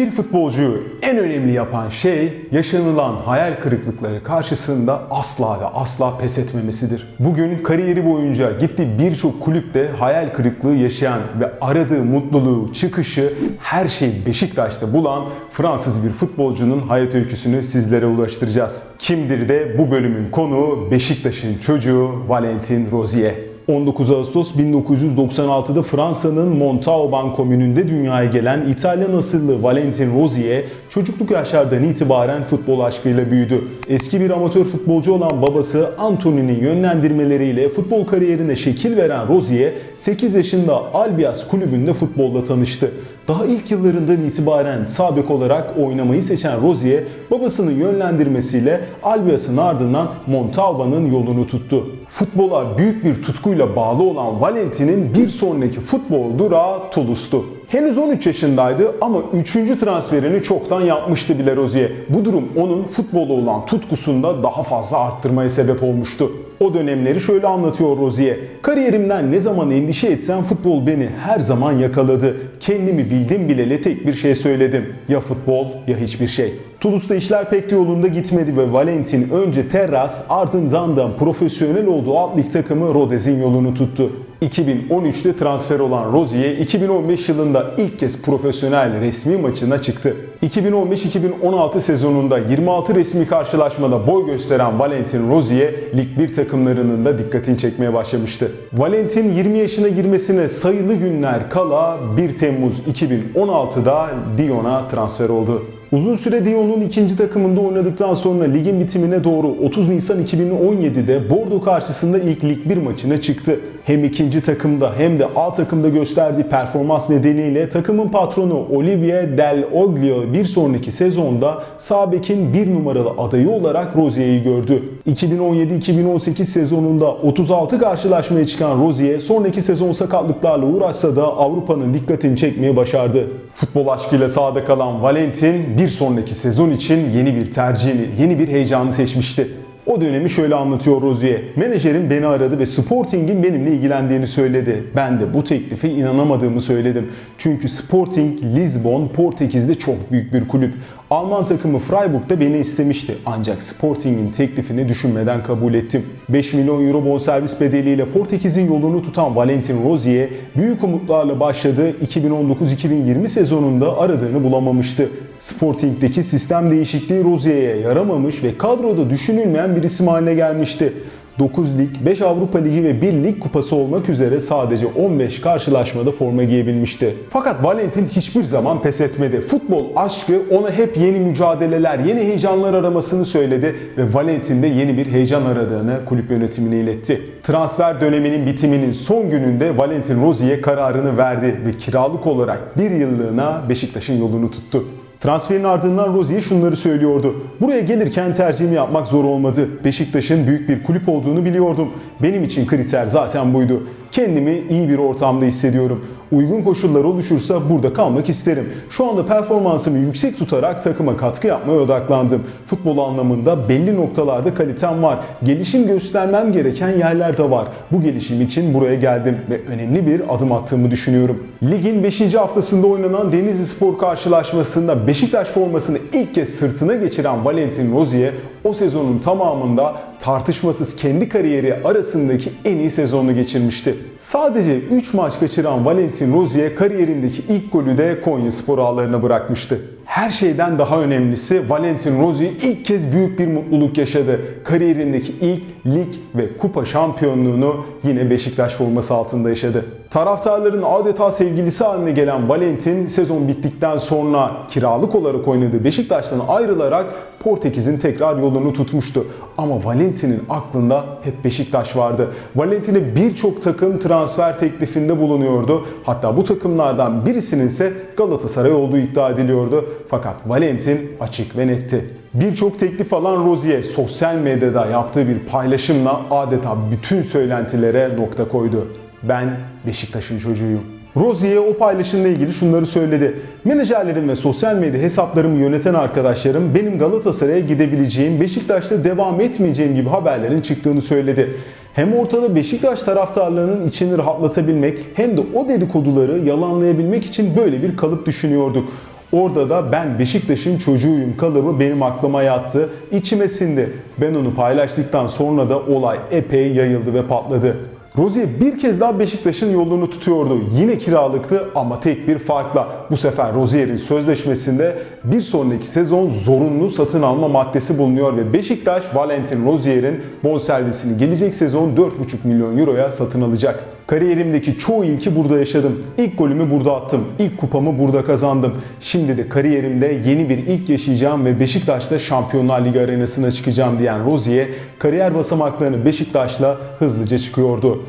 Bir futbolcuyu en önemli yapan şey yaşanılan hayal kırıklıkları karşısında asla ve asla pes etmemesidir. Bugün kariyeri boyunca gitti birçok kulüpte hayal kırıklığı yaşayan ve aradığı mutluluğu, çıkışı, her şeyi Beşiktaş'ta bulan Fransız bir futbolcunun hayat öyküsünü sizlere ulaştıracağız. Kimdir de bu bölümün konuğu Beşiktaş'ın çocuğu Valentin Rozier. 19 Ağustos 1996'da Fransa'nın Montauban komününde dünyaya gelen İtalyan asıllı Valentin Rozier çocukluk yaşlardan itibaren futbol aşkıyla büyüdü. Eski bir amatör futbolcu olan babası Antony'nin yönlendirmeleriyle futbol kariyerine şekil veren Rozier 8 yaşında Albias kulübünde futbolla tanıştı. Daha ilk yıllarından itibaren sağ bek olarak oynamayı seçen Rozier babasının yönlendirmesiyle Albias'ın ardından Montauban'ın yolunu tuttu. Futbola büyük bir tutkuyla bağlı olan Valentin'in bir sonraki futbol durağı Toulouse'tu. Henüz 13 yaşındaydı ama 3. transferini çoktan yapmıştı bile Rozier. Bu durum onun futbola olan tutkusunda daha fazla arttırmaya sebep olmuştu. O dönemleri şöyle anlatıyor Rozier. Kariyerimden ne zaman endişe etsem futbol beni her zaman yakaladı. Kendimi bildim bileli tek bir şey söyledim. Ya futbol ya hiçbir şey. Toulouse'da işler pek de yolunda gitmedi ve Valentin önce Terras ardından da profesyonel olduğu alt lig takımı Rodez'in yolunu tuttu. 2013'te transfer olan Rozier 2015 yılında ilk kez profesyonel resmi maçına çıktı. 2015-2016 sezonunda 26 resmi karşılaşmada boy gösteren Valentin Rozier Lig 1 takımlarının da dikkatini çekmeye başlamıştı. Valentin 20 yaşına girmesine sayılı günler kala 1 Temmuz 2016'da Lyon'a transfer oldu. Uzun süre Lyon'un ikinci takımında oynadıktan sonra ligin bitimine doğru 30 Nisan 2017'de Bordeaux karşısında ilk Lig 1 maçına çıktı. Hem ikinci takımda hem de A takımda gösterdiği performans nedeniyle takımın patronu Olivier Del Oglio bir sonraki sezonda sağ bekin bir numaralı adayı olarak Rozier'i gördü. 2017-2018 sezonunda 36 karşılaşmaya çıkan Rozier sonraki sezon sakatlıklarla uğraşsa da Avrupa'nın dikkatini çekmeye başardı. Futbol aşkıyla sahada kalan Valentin bir sonraki sezon için yeni bir tercihini, yeni bir heyecanı seçmişti. O dönemi şöyle anlatıyor Rozier. Menajerim beni aradı ve Sporting'in benimle ilgilendiğini söyledi. Ben de bu teklife inanamadığımı söyledim. Çünkü Sporting Lisbon Portekiz'de çok büyük bir kulüp. Alman takımı Freiburg'da beni istemişti. Ancak Sporting'in teklifini düşünmeden kabul ettim. 5 milyon euro bonservis bedeliyle Portekiz'in yolunu tutan Valentin Rozier büyük umutlarla başladığı 2019-2020 sezonunda aradığını bulamamıştı. Sporting'deki sistem değişikliği Rozier'e yaramamış ve kadroda düşünülmeyen bir isim haline gelmişti. 9 lig, 5 Avrupa Ligi ve 1 lig kupası olmak üzere sadece 15 karşılaşmada forma giyebilmişti. Fakat Valentin hiçbir zaman pes etmedi. Futbol aşkı ona hep yeni mücadeleler, yeni heyecanlar aramasını söyledi ve Valentin de yeni bir heyecan aradığını kulüp yönetimine iletti. Transfer döneminin bitiminin son gününde Valentin Rozier kararını verdi ve kiralık olarak bir yıllığına Beşiktaş'ın yolunu tuttu. Transferin ardından Rozier şunları söylüyordu. Buraya gelirken tercihimi yapmak zor olmadı. Beşiktaş'ın büyük bir kulüp olduğunu biliyordum. Benim için kriter zaten buydu. Kendimi iyi bir ortamda hissediyorum. Uygun koşullar oluşursa burada kalmak isterim. Şu anda performansımı yüksek tutarak takıma katkı yapmaya odaklandım. Futbol anlamında belli noktalarda kalitem var. Gelişim göstermem gereken yerler de var. Bu gelişim için buraya geldim ve önemli bir adım attığımı düşünüyorum. Ligin 5. haftasında oynanan Denizli Spor karşılaşmasında Beşiktaş formasını ilk kez sırtına geçiren Valentin Rozier o sezonun tamamında tartışmasız kendi kariyeri arasındaki en iyi sezonunu geçirmişti. Sadece 3 maç kaçıran Valentin Rozier kariyerindeki ilk golü de Konya Spor ağlarına bırakmıştı. Her şeyden daha önemlisi Valentin Rozier ilk kez büyük bir mutluluk yaşadı. Kariyerindeki ilk lig ve kupa şampiyonluğunu yine Beşiktaş forması altında yaşadı. Taraftarların adeta sevgilisi haline gelen Valentin sezon bittikten sonra kiralık olarak oynadığı Beşiktaş'tan ayrılarak Portekiz'in tekrar yolunu tutmuştu. Ama Valentin'in aklında hep Beşiktaş vardı. Valentin'e birçok takım transfer teklifinde bulunuyordu. Hatta bu takımlardan birisinin ise Galatasaray olduğu iddia ediliyordu. Fakat Valentin açık ve netti. Birçok teklif alan Rozier sosyal medyada yaptığı bir paylaşımla adeta bütün söylentilere nokta koydu. Ben Beşiktaş'ın çocuğuyum. Rozier o paylaşımla ilgili şunları söyledi. Menajerlerim ve sosyal medya hesaplarımı yöneten arkadaşlarım benim Galatasaray'a gidebileceğim, Beşiktaş'ta devam etmeyeceğim gibi haberlerin çıktığını söyledi. Hem ortada Beşiktaş taraftarlarının içini rahatlatabilmek hem de o dedikoduları yalanlayabilmek için böyle bir kalıp düşünüyorduk. Orada da ben Beşiktaş'ın çocuğuyum kalıbı benim aklıma yattı. İçime sindi. Ben onu paylaştıktan sonra da olay epey yayıldı ve patladı. Rozier bir kez daha Beşiktaş'ın yolunu tutuyordu. Yine kiralıktı ama tek bir farkla. Bu sefer Rozier'in sözleşmesinde bir sonraki sezon zorunlu satın alma maddesi bulunuyor ve Beşiktaş Valentin Rozier'in bonservisini gelecek sezon 4,5 milyon euroya satın alacak. Kariyerimdeki çoğu ilki burada yaşadım. İlk golümü burada attım. İlk kupamı burada kazandım. Şimdi de kariyerimde yeni bir ilk yaşayacağım ve Beşiktaş'ta Şampiyonlar Ligi arenasına çıkacağım diyen Rozier kariyer basamaklarını Beşiktaş'la hızlıca çıkıyordu.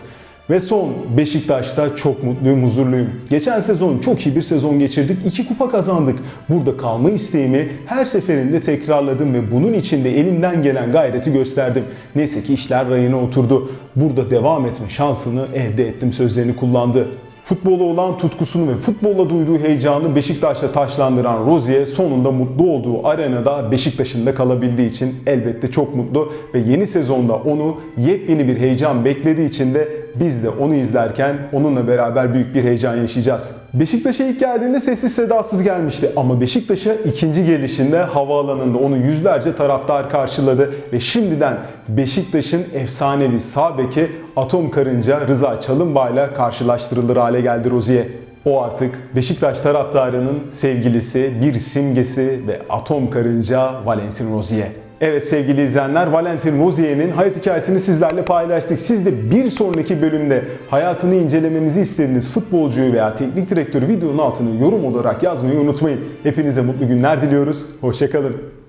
Ve son Beşiktaş'ta çok mutluyum, huzurluyum. Geçen sezon çok iyi bir sezon geçirdik. iki kupa kazandık. Burada kalma isteğimi her seferinde tekrarladım ve bunun için de elimden gelen gayreti gösterdim. Neyse ki işler rayına oturdu. Burada devam etme şansını elde ettim sözlerini kullandı. Futbola olan tutkusunu ve futbolla duyduğu heyecanı Beşiktaş'ta taşlandıran Rozier sonunda mutlu olduğu arenada Beşiktaş'ın da kalabildiği için elbette çok mutlu ve yeni sezonda onu yepyeni bir heyecan beklediği için de biz de onu izlerken onunla beraber büyük bir heyecan yaşayacağız. Beşiktaş'a ilk geldiğinde sessiz sedasız gelmişti ama Beşiktaş'a ikinci gelişinde havaalanında onu yüzlerce taraftar karşıladı ve şimdiden Beşiktaş'ın efsanevi sağ beki Atom Karınca Rıza Çalınbay'la karşılaştırılır hale geldi Rozier. O artık Beşiktaş taraftarının sevgilisi, bir simgesi ve atom karınca Valentin Rozier. Evet sevgili izleyenler Valentin Rozier'in hayat hikayesini sizlerle paylaştık. Siz de bir sonraki bölümde hayatını incelememizi istediğiniz futbolcuyu veya teknik direktörü videonun altına yorum olarak yazmayı unutmayın. Hepinize mutlu günler diliyoruz. Hoşçakalın.